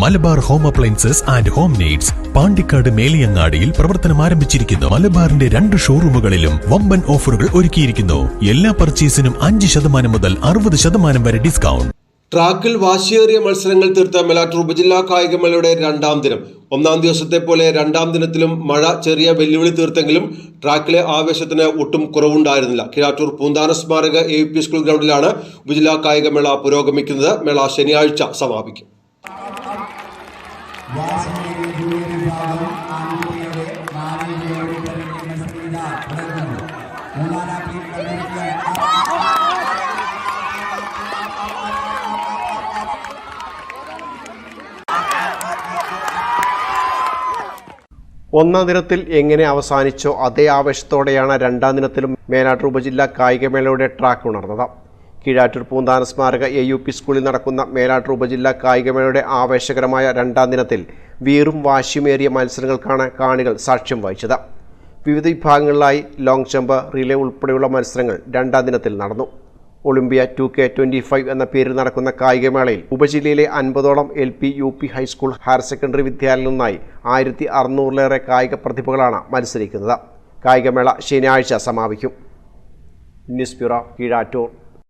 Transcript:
Malabar home appliances and home needs Pandikkad മേലിയങ്ങാടിയിൽ പ്രവർത്തനം ആരംഭിച്ചിരിക്കുന്നു. മലബാറിന്റെ രണ്ട് ഷോറൂമുകളിലും വമ്പൻ ഓഫറുകൾ ഒരുക്കിയിരിക്കുന്നു. എല്ലാ പർച്ചേസിനും അഞ്ച് ശതമാനം മുതൽ അറുപത് ശതമാനം വരെ ഡിസ്കൗണ്ട്. ട്രാക്കിൽ വാശിയേറിയ മത്സരങ്ങൾ തീർത്ത മെലാറ്റൂർ ഉപജില്ലാ കായികമേളയുടെ രണ്ടാം ദിനം. ഒന്നാം ദിവസത്തെ പോലെ രണ്ടാം ദിനത്തിലും മഴ ചെറിയ വെല്ലുവിളി തീർത്തെങ്കിലും ട്രാക്കിലെ ആവേശത്തിന് ഒട്ടും കുറവുണ്ടായിരുന്നില്ല. കിഴാറ്റൂർ പൂന്താന സ്മാരക എ സ്കൂൾ ഗ്രൗണ്ടിലാണ് ഉപജില്ലാ കായികമേള പുരോഗമിക്കുന്നത്. മേള ശനിയാഴ്ച സമാപിക്കും. ഒന്നാം ദിനത്തിൽ എങ്ങനെ അവസാനിച്ചോ അതേ ആവേശത്തോടെയാണ് രണ്ടാം ദിനത്തിലും മേലാട്ടൂർ ഉപജില്ലാ കായികമേളയുടെ ട്രാക്ക് ഉണർന്നത്. കീഴാറ്റൂർ പൂന്താന സ്മാരക എ യു പി സ്കൂളിൽ നടക്കുന്ന മേലാറ്റൂർ ഉപജില്ലാ കായികമേളയുടെ ആവേശകരമായ രണ്ടാം ദിനത്തിൽ വീറും വാശിയുമേറിയ മത്സരങ്ങൾക്കാണ് കാണികൾ സാക്ഷ്യം വഹിച്ചത്. വിവിധ വിഭാഗങ്ങളിലായി ലോങ് ജമ്പ് റിലേ ഉൾപ്പെടെയുള്ള മത്സരങ്ങൾ രണ്ടാം ദിനത്തിൽ നടന്നു. Olympia two K twenty five എന്ന പേരിൽ നടക്കുന്ന കായികമേളയിൽ ഉപജില്ലയിലെ അൻപതോളം L P U P high school higher secondary വിദ്യാലയങ്ങളിൽ നിന്നായി ആയിരത്തി അറുന്നൂറിലേറെ കായിക പ്രതിഭകളാണ് മത്സരിക്കുന്നത്. കായികമേള ശനിയാഴ്ച സമാപിക്കും. News bureau Keezhattoor.